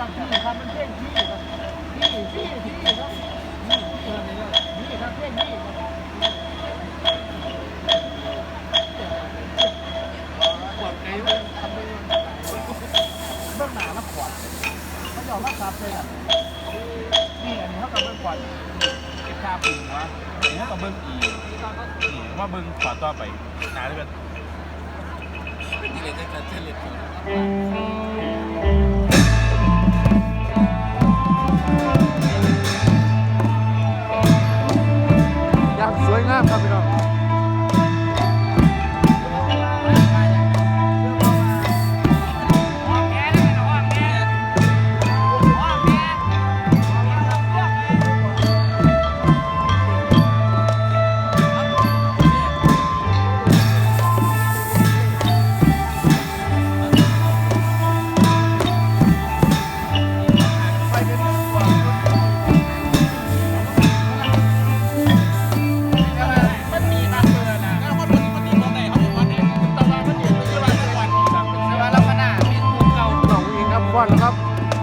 ครับพี่ครับมันเต้นพี่ครับพี่พี่พี่ครันี่ครับเต้นพี่ขวดไหนเบื้องหน้าแล้วขวดเขาจอมาครับเลยอะนี่อันนี้ากับเบื้องขวดเก็บชาปุ่มวะนี่เขากัเบื้องอีนี่ว่าเบื้องขวดต่อไปหนาเลยเป็นนี่เลยจะเฉลี่ย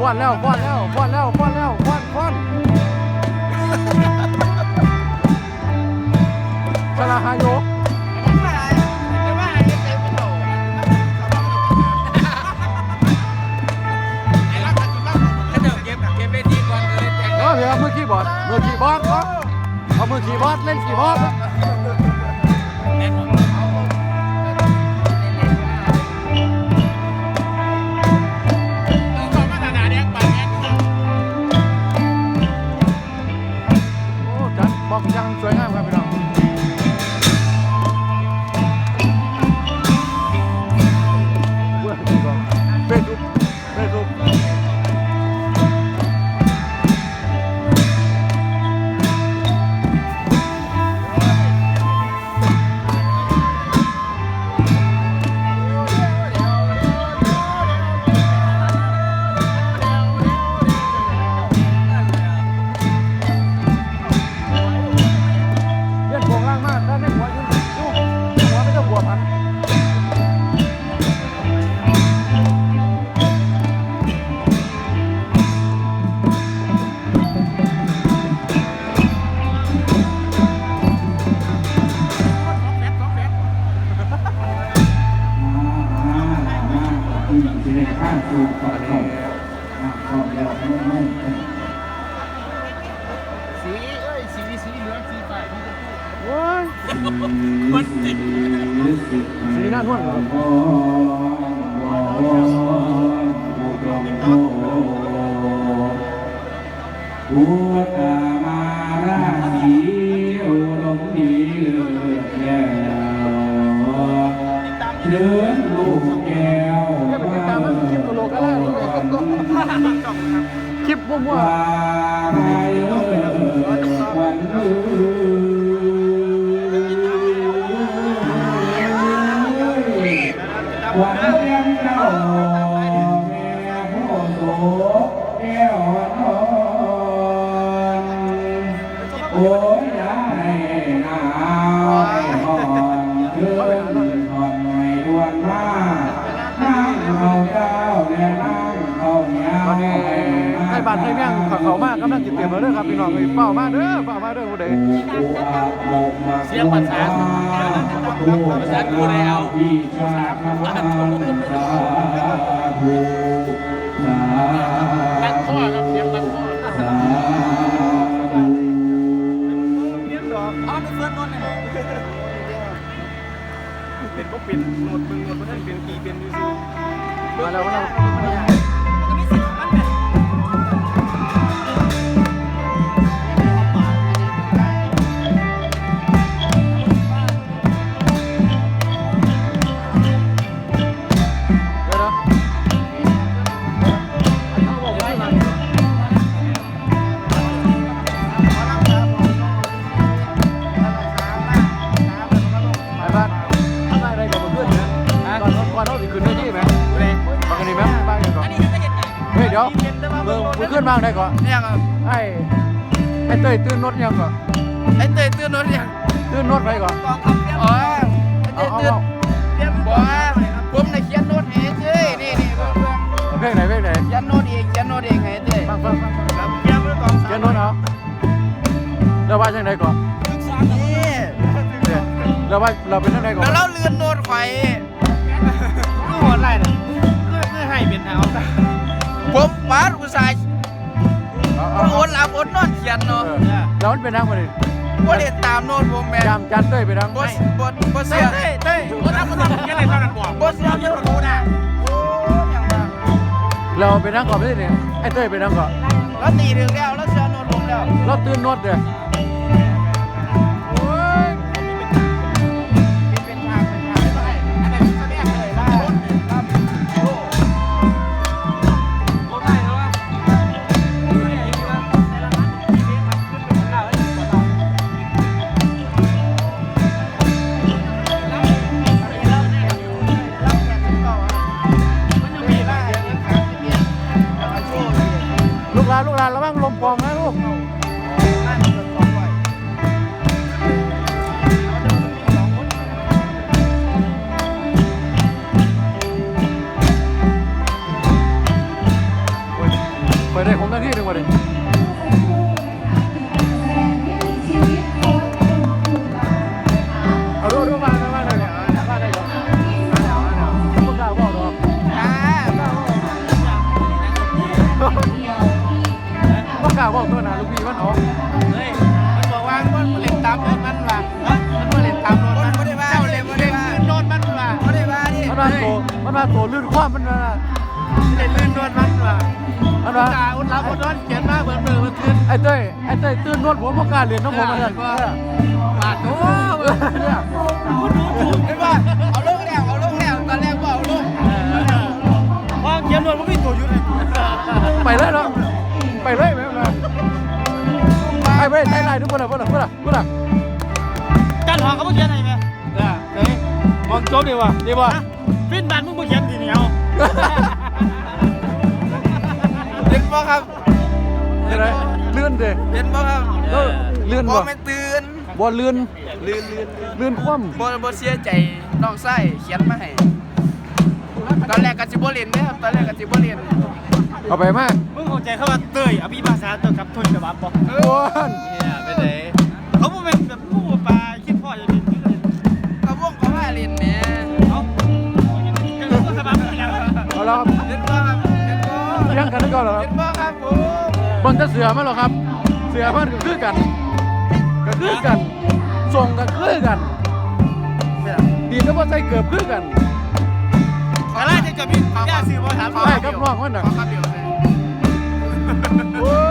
อนแล้วฟ้อนแล้วฟ้อนแล้วฟ้อนแล้วฟ้อนฟ้อนสลาฮายโยเมื่อกี้บอดเมื่อกี้บอดเนาะเอามือขี่บอดเล่นขี่บอด 我家你转一下我也 นวลอุตมาราศีอุดมดีเลือแก้วเดินลูกแก้วว่าคลิปมั่ ยบ้านให้เมียงขัเขามากกำลังจิตเตรียมมาเด้อครับพี่น้องเอ้ยเฝ้ามาเด้อเฝ้ามาเด้อผู้ใดเสียงประสานประสานผู้ใดเอาสามตัดข้อครับางได้ก่อนเนี่ยครับไอ้ไอ้เตยตื้นนดยังก่อนไอ้เตยตื้นนดยังตื้นนดไปก่อนกองทัพเรียบอ๋อไอ้เตยตื้นเรียบบอกว่าผมในเขียนนดเองเลยนี่นี่เพื่อนเพื่อไหนเพื่อนไหนเขียนนดเองเขียนนดเองไงเต้ยฟังฟังฟังครับเขียนนกองเขียนนดเอาเราว่าจังไดก่อนเราว่าเราเป็นก่อนใดก่อนแล้วเราเลื่อนโนดไข่คือหัวไหลเนี่ยคืออให้เป็นเอาผมมาอุตสาห์ เอาอเอาเอาดหลับอดนอนเขียนเอเนาะอแล้วมันเป็นทางมาดิบ่เล่นตามโน้ตผมแม่จามจันเต้ยไปทางบ่บ่บ่เสียเต้ยเต้ยบ่ทำบ่ทำยังไงเท่านั้นบ่บ่เสียเยอะกูนะโอ้ยังว่าเราไปนั่งก่อนไม่ใช่เนี่ยไอ้เต้ยไปนั่งก่อนแล้วตีถึงแล้วแล้วเสียโน้ตผมแล้วเราตื่นนวดเด้อ ไปได้ของทั้งที่หนึ่งวันดิเอาดูดูมาดูมาเลยเนี่ยมาได้ก่อมาแล้วมาแล้วพวกเราบอกดอกพวกเราบอกตัวนะลูกพี่มันออกเฮ้ยมันบอกว่ามันเล่นตามโน้ตมันว่ะมันบ่เล่นตามโน้ตมันบ่ได้ว่าเจ้าเล่นเล่นขึ้นโน้ตมันว่ะมันมาโตมันมาโตลื่นความมันมา เล่นลื่นโน้ตมันว่ะมันตามาอุดรับอุดนอนเขียนมาเบิ่งเบิ่งมันขึ้นไอ้เต้ยไอ้เต้ยตื่นนวดผมพวกการเรียนน้องผมมาเลยบาดโอ้เนี่ยเห็นป่ะเอาลงแล้วเอาลงแล้วตอนแรกบ่เอาลงพอเขียนโน้ตมันมีตัวอยู่เลยไปเลยเนาะไปเลยไปเลยไอ้ไม่ใช่ไรทุกคนอะพวกเราพวกเราพวกเราการหอเขาบ่เขียนให้แม่เออเฮ้ยมองจบดีว่ะดีว่ะฟินบ้านมึงบ่เขียนทีเหนียว เห็นป่ะครับอะไรเลื่อนเด้เห็นป่ะครับเลื่อนบ่บ่ไม่ตื่นบ่เลื่อนลื่นลื่นเลื่อนคว่บ่บ่เสียใจน้องไส้เขียนมาให้ตอนแรกก็สิบ่เล่นเด้ครับตอนแรกก็สิบ่เล่นำเอาไปมากมึงเข้าใจคำว่าเตยอภิภาษาตัวกับทุนกับบับบ่เอโอ้อยเนี่ยไปไหนเขาบ่เป็นแบบผู้ปลาคิดพ่อจะเป็นที่เลยกระวงก็ว่าเล่นแหม่เขาจะรู้สบายเป็นยังไงเอาละครับ ลี้ยงกันได้ก่อนเหรอครัเห็บนป่ะครับผมบนจะเสือมั้ยหรอครับ เสือมันก็คือกันก็คือกันส่งก็คือกันดีนะว่าใส่เกือบคือกันอะไรจะเกิดพี่ย่าสื่อมาถามไม่ครับน้องมันน่ะขอคำเดียวเลยโอ้